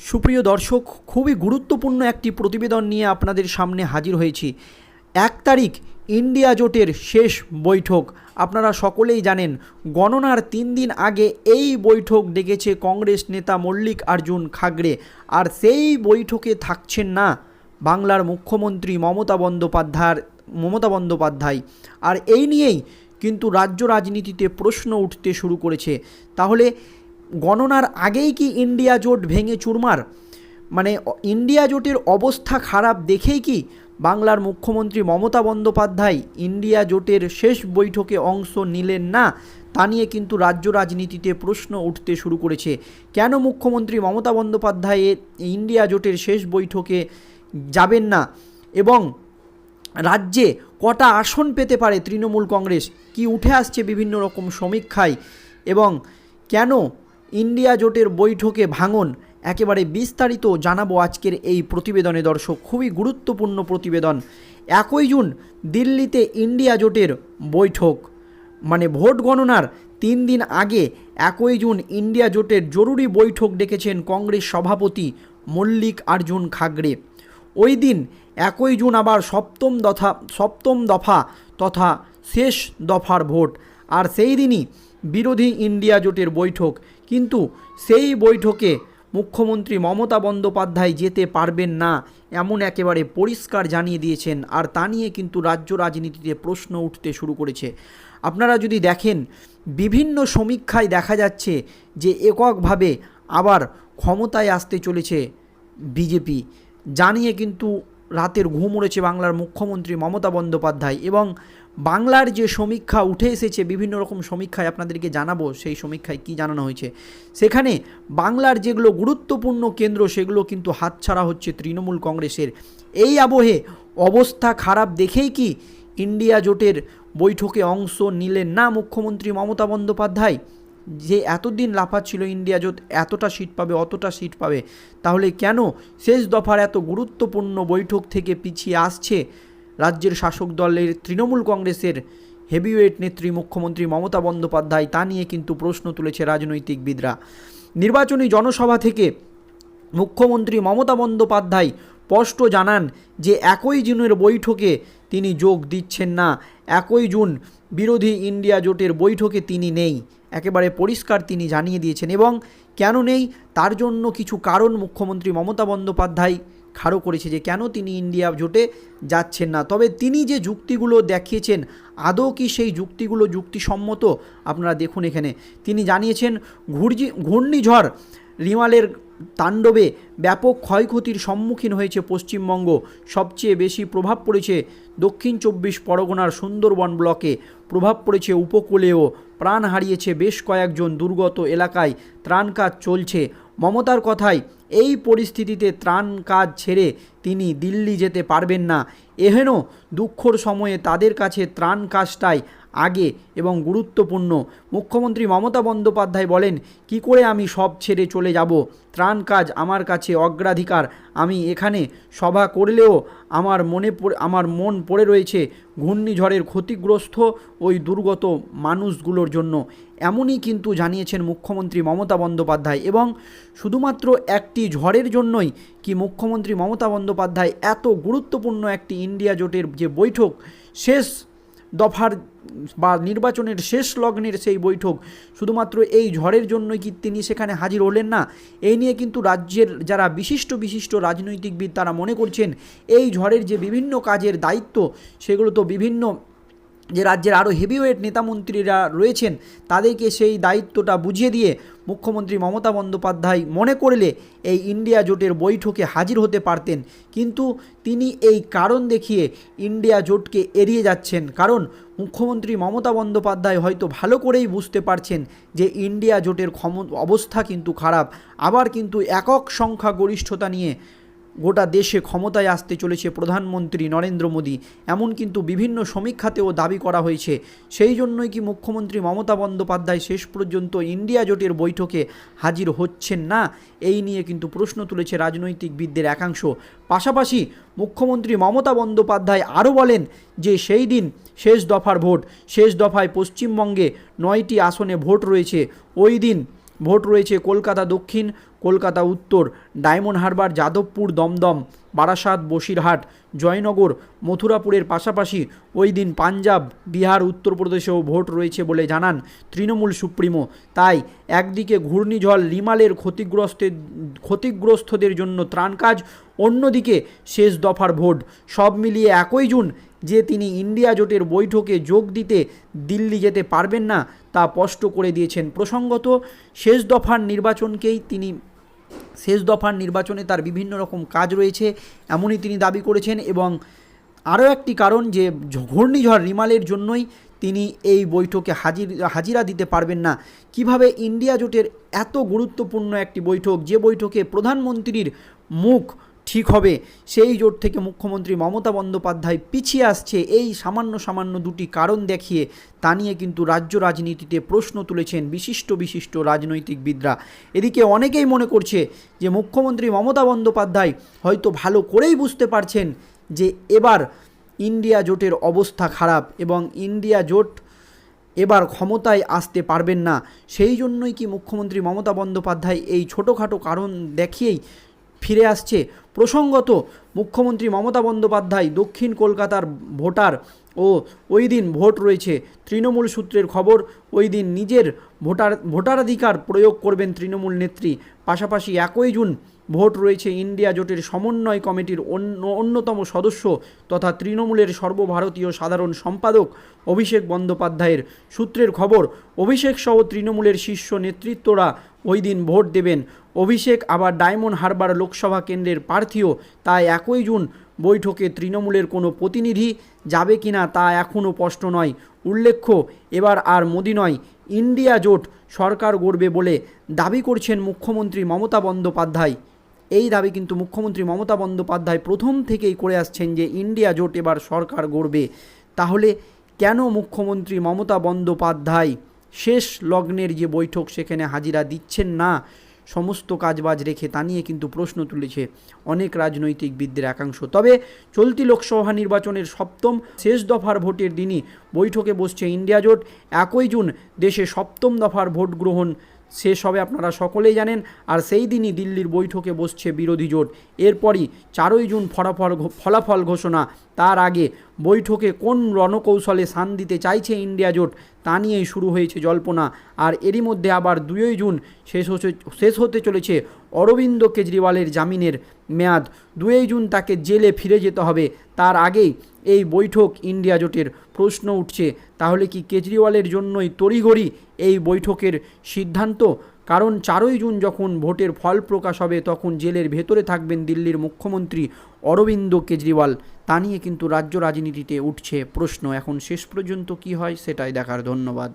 সুপ্রিয় দর্শক, খুবই গুরুত্বপূর্ণ একটি প্রতিবেদন নিয়ে আপনাদের সামনে হাজির হয়েছি। এক তারিখ, ইন্ডিয়া জোটের শেষ বৈঠক। আপনারা সকলেই জানেন, গণনার তিন দিন আগে এই বৈঠক ডেকেছে কংগ্রেস নেতা মল্লিক আর্জুন খাগড়ে। আর সেই বৈঠকে থাকছেন না বাংলার মুখ্যমন্ত্রী মমতা বন্দ্যোপাধ্যায় মমতা বন্দ্যোপাধ্যায়। আর এই নিয়েই কিন্তু রাজ্য রাজনীতিতে প্রশ্ন উঠতে শুরু করেছে। তাহলে গণনার আগেই কি ইন্ডিয়া জোট ভেঙে চুরমার? মানে ইন্ডিয়া জোটের অবস্থা খারাপ দেখেই কি বাংলার মুখ্যমন্ত্রী মমতা বন্দ্যোপাধ্যায় ইন্ডিয়া জোটের শেষ বৈঠকে অংশ নিলেন না? তা নিয়ে কিন্তু রাজ্য রাজনীতিতে প্রশ্ন উঠতে শুরু করেছে। কেন মুখ্যমন্ত্রী মমতা বন্দ্যোপাধ্যায় ইন্ডিয়া জোটের শেষ বৈঠকে যাবেন না? এবং রাজ্যে কটা আসন পেতে পারে তৃণমূল কংগ্রেস? কি উঠে আসছে বিভিন্ন রকম সমীক্ষায়? এবং কেন ইন্ডিয়া জোটের বৈঠকে ভাঙন, একেবারে বিস্তারিত জানাব আজকের এই প্রতিবেদনে দর্শক। খুবই গুরুত্বপূর্ণ প্রতিবেদন। একই জুন দিল্লিতে ইন্ডিয়া জোটের বৈঠক। মানে ভোট গণনার তিন দিন আগে একই জুন ইন্ডিয়া জোটের জরুরি বৈঠক ডেকেছেন কংগ্রেস সভাপতি মল্লিক আর্জুন খাগড়ে। ওই দিন একই জুন আবার সপ্তম দফা সপ্তম দফা তথা শেষ দফার ভোট। আর সেই দিনই বিরোধী ইন্ডিয়া জোটের বৈঠক। কিন্তু সেই বৈঠকে মুখ্যমন্ত্রী মমতা বন্দ্যোপাধ্যায় যেতে পারবেন না, এমন একেবারে পরিষ্কার জানিয়ে দিয়েছেন। আর তা নিয়ে কিন্তু রাজ্য রাজনীতিতে প্রশ্ন উঠতে শুরু করেছে। আপনারা যদি দেখেন, বিভিন্ন সমীক্ষায় দেখা যাচ্ছে যে এককভাবে আবার ক্ষমতায় আসতে চলেছে বিজেপি। জানিয়ে কিন্তু রাতের ঘুম উড়েছে বাংলার মুখ্যমন্ত্রী মমতা বন্দ্যোপাধ্যায় এবং বাংলার যে সমীক্ষা উঠে এসেছে, বিভিন্ন রকম সমীক্ষায় আপনাদেরকে জানাব সেই সমীক্ষায় কি জানানো হয়েছে। সেখানে বাংলার যেগুলো গুরুত্বপূর্ণ কেন্দ্র, সেগুলো কিন্তু হাতছাড়া হচ্ছে তৃণমূল কংগ্রেসের। এই আবহে অবস্থা খারাপ দেখেই কি ইন্ডিয়া জোটের বৈঠকে অংশ নিলেন না মুখ্যমন্ত্রী মমতা বন্দ্যোপাধ্যায়? যে এতদিন লাফাচ্ছিল ইন্ডিয়া জোট, এতটা সিট পাবে, অতটা সিট পাবে, তাহলে কেন শেষ দফার এত গুরুত্বপূর্ণ বৈঠক থেকে পিছিয়ে আসছে রাজ্যের শাসক দলের তৃণমূল কংগ্রেসের হেভিওয়েট নেত্রী মুখ্যমন্ত্রী মমতা বন্দ্যোপাধ্যায় তা নিয়ে কিন্তু প্রশ্ন তুলেছে রাজনৈতিকবিদরা। নির্বাচনী জনসভা থেকে মুখ্যমন্ত্রী মমতা বন্দ্যোপাধ্যায় স্পষ্ট জানান যে একই জুনের বৈঠকে তিনি যোগ দিচ্ছেন না, একই জুন বিরোধী ইন্ডিয়া জোটের বৈঠকে তিনি নেই, একেবারে পরিষ্কার তিনি জানিয়ে দিয়েছেন। এবং কেন নেই, তার জন্য কিছু কারণ মুখ্যমন্ত্রী মমতা বন্দ্যোপাধ্যায় খাড়ো করেছে যে কেন তিনি ইন্ডিয়া জোটে যাচ্ছেন না। তবে তিনি যে যুক্তিগুলো দেখিয়েছেন, আদৌ কি সেই যুক্তিগুলো যুক্তিসম্মত? আপনারা দেখুন এখানে। তিনি জানিয়েছেন ঘূর্ণি ঘূর্ণিঝড় রিমালের তাণ্ডবে ব্যাপক ক্ষয়ক্ষতির সম্মুখীন হয়েছে পশ্চিমবঙ্গ। সবচেয়ে বেশি প্রভাব পড়েছে দক্ষিণ চব্বিশ পরগনার সুন্দরবন ব্লকে। প্রভাব পড়েছে উপকূলেও। প্রাণ হারিয়েছে বেশ কয়েকজন দুর্গত এলাকায়। ত্রাণ কাজ চলছে। মমতার কথায়, এই পরিস্থিতিতে ত্রাণ কাজ ছেড়ে তিনি দিল্লি যেতে পারবেন না। এহেন দুঃখর সময়ে তাদের কাছে ত্রাণ কাজটাই আগে এবং গুরুত্বপূর্ণ। মুখ্যমন্ত্রী মমতা বন্দ্যোপাধ্যায় বলেন, কি করে আমি সব ছেড়ে চলে যাব? ত্রাণ কাজ আমার কাছে অগ্রাধিকার। আমি এখানে সভা করলেও আমার মনে আমার মন পড়ে রয়েছে ঘূর্ণিঝড়ের ক্ষতিগ্রস্ত ওই দুর্গত মানুষগুলোর জন্য। এমনই কিন্তু জানিয়েছেন মুখ্যমন্ত্রী মমতা বন্দ্যোপাধ্যায়। এবং শুধুমাত্র একটি ঝড়ের জন্যই কি মুখ্যমন্ত্রী মমতা বন্দ্যোপাধ্যায় এত গুরুত্বপূর্ণ একটি ইন্ডিয়া জোটের যে বৈঠক, শেষ দফার বা নির্বাচনের শেষ লগ্নের সেই বৈঠক। শুধুমাত্র এই ঝড়ের জন্যই কি তিনি সেখানে হাজির হলেন না? এই নিয়ে কিন্তু রাজ্যের যারা বিশিষ্ট বিশিষ্ট রাজনৈতিকবিদ তারা মনে করছেন, এই ঝড়ের যে বিভিন্ন কাজের দায়িত্ব, সেগুলো তো বিভিন্ন যে রাজ্যের আরও হেভিওয়েট নেতামন্ত্রীরা রয়েছেন, তাদেরকে সেই দায়িত্বটা বুঝিয়ে দিয়ে মুখ্যমন্ত্রী মমতা বন্দ্যোপাধ্যায় মনে করলে এই ইন্ডিয়া জোটের বৈঠকে হাজির হতে পারতেন। কিন্তু তিনি এই কারণ দেখিয়ে ইন্ডিয়া জোটকে এড়িয়ে যাচ্ছেন। কারণ মুখ্যমন্ত্রী মমতা বন্দ্যোপাধ্যায় হয়তো ভালো করেই বুঝতে পারছেন যে ইন্ডিয়া জোটের ক্ষম, অবস্থা কিন্তু খারাপ। আবার কিন্তু একক সংখ্যা গরিষ্ঠতা নিয়ে গোটা দেশে ক্ষমতায় আসতে চলেছে প্রধানমন্ত্রী নরেন্দ্র মোদী। এমন কিন্তু বিভিন্ন সমীক্ষাতেও দাবি করা হয়েছে। সেই জন্যই কি মুখ্যমন্ত্রী মমতা বন্দ্যোপাধ্যায় শেষ পর্যন্ত ইন্ডিয়া জোটের বৈঠকে হাজির হচ্ছেন না? এই নিয়ে কিন্তু প্রশ্ন তুলেছে রাজনৈতিকবিদদের একাংশ। পাশাপাশি মুখ্যমন্ত্রী মমতা বন্দ্যোপাধ্যায় আরও বলেন যে সেই দিন শেষ দফার ভোট, শেষ দফায় পশ্চিমবঙ্গে নয়টি আসনে ভোট রয়েছে। ওই দিন ভোট রয়েছে কলকাতা দক্ষিণ কলকাতা উত্তর, ডায়মন্ড হারবার, যাদবপুর দমদম, বারাসাত, বসিরহাট, জয়নগর, মথুরাপুরের পাশাপাশি ওই দিন পাঞ্জাব, বিহার, উত্তরপ্রদেশেও ভোট রয়েছে বলে জানান তৃণমূল সুপ্রিমো। তাই একদিকে ঘূর্ণিঝড় রিমালের ক্ষতিগ্রস্তের ক্ষতিগ্রস্তদের জন্য ত্রাণ কাজ অন্যদিকে শেষ দফার ভোট। সব মিলিয়ে একই জুন যে তিনি ইন্ডিয়া জোটের বৈঠকে যোগ দিতে দিল্লি যেতে পারবেন না, তা স্পষ্ট করে দিয়েছেন প্রসঙ্গত, শেষ দফার নির্বাচনকেই তিনি শেষ দফার নির্বাচনে তার বিভিন্ন রকম কাজ রয়েছে, এমনই তিনি দাবি করেছেন এবং আরও একটি কারণ যে ঘূর্ণিঝড় রিমালের জন্যই তিনি এই বৈঠকে হাজির, হাজিরা দিতে পারবেন না। কীভাবে ইন্ডিয়া জোটের এত গুরুত্বপূর্ণ একটি বৈঠক, যে বৈঠকে প্রধানমন্ত্রীর মুখ ঠিক হবে। সেই জোট থেকে মুখ্যমন্ত্রী মমতা বন্দ্যোপাধ্যায় পিছিয়ে আসছে। এই সামান্য সামান্য দুটি কারণ দেখিয়ে তা নিয়ে কিন্তু রাজ্য রাজনীতিতে প্রশ্ন তুলেছেন বিশিষ্ট বিশিষ্ট রাজনৈতিকবিদরা। এদিকে অনেকেই মনে করছে যে মুখ্যমন্ত্রী মমতা বন্দ্যোপাধ্যায় হয়তো ভালো করেই বুঝতে পারছেন যে এবার ইন্ডিয়া জোটের অবস্থা খারাপ এবং ইন্ডিয়া জোট এবার ক্ষমতায় আসতে পারবেন না। সেই জন্যই কি মুখ্যমন্ত্রী মমতা বন্দ্যোপাধ্যায় এই ছোটোখাটো কারণ দেখিয়েই ফিরে আসছে? প্রসঙ্গত, মুখ্যমন্ত্রী মমতা বন্দ্যোপাধ্যায়, দক্ষিণ কলকাতার ভোটার ও ওই দিন ভোট রয়েছে। তৃণমূল সূত্রের খবর, ওই দিন নিজের ভোটার, ভোটাধিকার প্রয়োগ করবেন তৃণমূল নেত্রী। পাশাপাশি একই জুন ভোট রয়েছে ইন্ডিয়া জোটের সমন্বয় কমিটির অন্য, অন্যতম সদস্য তথা তৃণমূলের সর্বভারতীয় সাধারণ সম্পাদক অভিষেক বন্দ্যোপাধ্যায়ের। সূত্রের খবর, অভিষেক সহ তৃণমূলের শীর্ষ নেতৃত্বরা ওই দিন ভোট দেবেন। অভিষেক আবার ডায়মন্ড হারবার লোকসভা কেন্দ্রের প্রার্থীও। তাই একই জুন বৈঠকে তৃণমূলের কোনো প্রতিনিধি যাবে কিনা তা এখনও স্পষ্ট নয়। উল্লেখ্য, এবার আর মোদি নয়, ইন্ডিয়া জোট সরকার গড়বে বলে দাবি করছেন মুখ্যমন্ত্রী মমতা বন্দ্যোপাধ্যায়। এই দাবি কিন্তু মুখ্যমন্ত্রী মমতা বন্দ্যোপাধ্যায় প্রথম থেকেই করে আসছেন যে ইন্ডিয়া জোট এবার সরকার গড়বে। তাহলে কেন মুখ্যমন্ত্রী মমতা বন্দ্যোপাধ্যায়? শেষ লগ্নের যে বৈঠক সেখানে হাজিরা দিচ্ছেন না, সমস্ত কাজবাজ রেখে তা নিয়ে কিন্তু প্রশ্ন তুলেছে অনেক রাজনৈতিকবিদদের একাংশ। তবে চলতি লোকসভা নির্বাচনের সপ্তম, শেষ দফার ভোটের দিনই বৈঠকে বসছে ইন্ডিয়া জোট। একই জুন দেশে সপ্তম দফার ভোট গ্রহণ শেষ হবে আপনারা সকলেই জানেন, আর সেই দিনই দিল্লির বৈঠকে বসছে বিরোধী জোট। এরপরই চারই জুন ফলাফল ফলাফল ঘোষণা। তার আগে বৈঠকে কোন রণকৌশলে শান দিতে চাইছে ইন্ডিয়া জোট, তা নিয়েই শুরু হয়েছে জল্পনা। আর এরই মধ্যে আবার দুই জুন শেষ হচ্ছে, শেষ হতে চলেছে অরবিন্দ কেজরিওয়ালের জামিনের মেয়াদ। দুই জুন তাকে জেলে ফিরে যেতে হবে। তার আগেই এই বৈঠক ইন্ডিয়া জোটের প্রশ্ন উঠছে। তাহলে কি কেজরিওয়ালের জন্যই তড়িঘড়ি এই বৈঠকের সিদ্ধান্ত? কারণ চারই জুন যখন ভোটের ফল প্রকাশ হবে, তখন জেলের ভেতরে থাকবেন দিল্লির মুখ্যমন্ত্রী অরবিন্দ কেজরিওয়াল। তা নিয়ে কিন্তু রাজ্য রাজনীতিতে উঠছে প্রশ্ন। এখন শেষ পর্যন্ত কি হয় সেটাই দেখার ধন্যবাদ।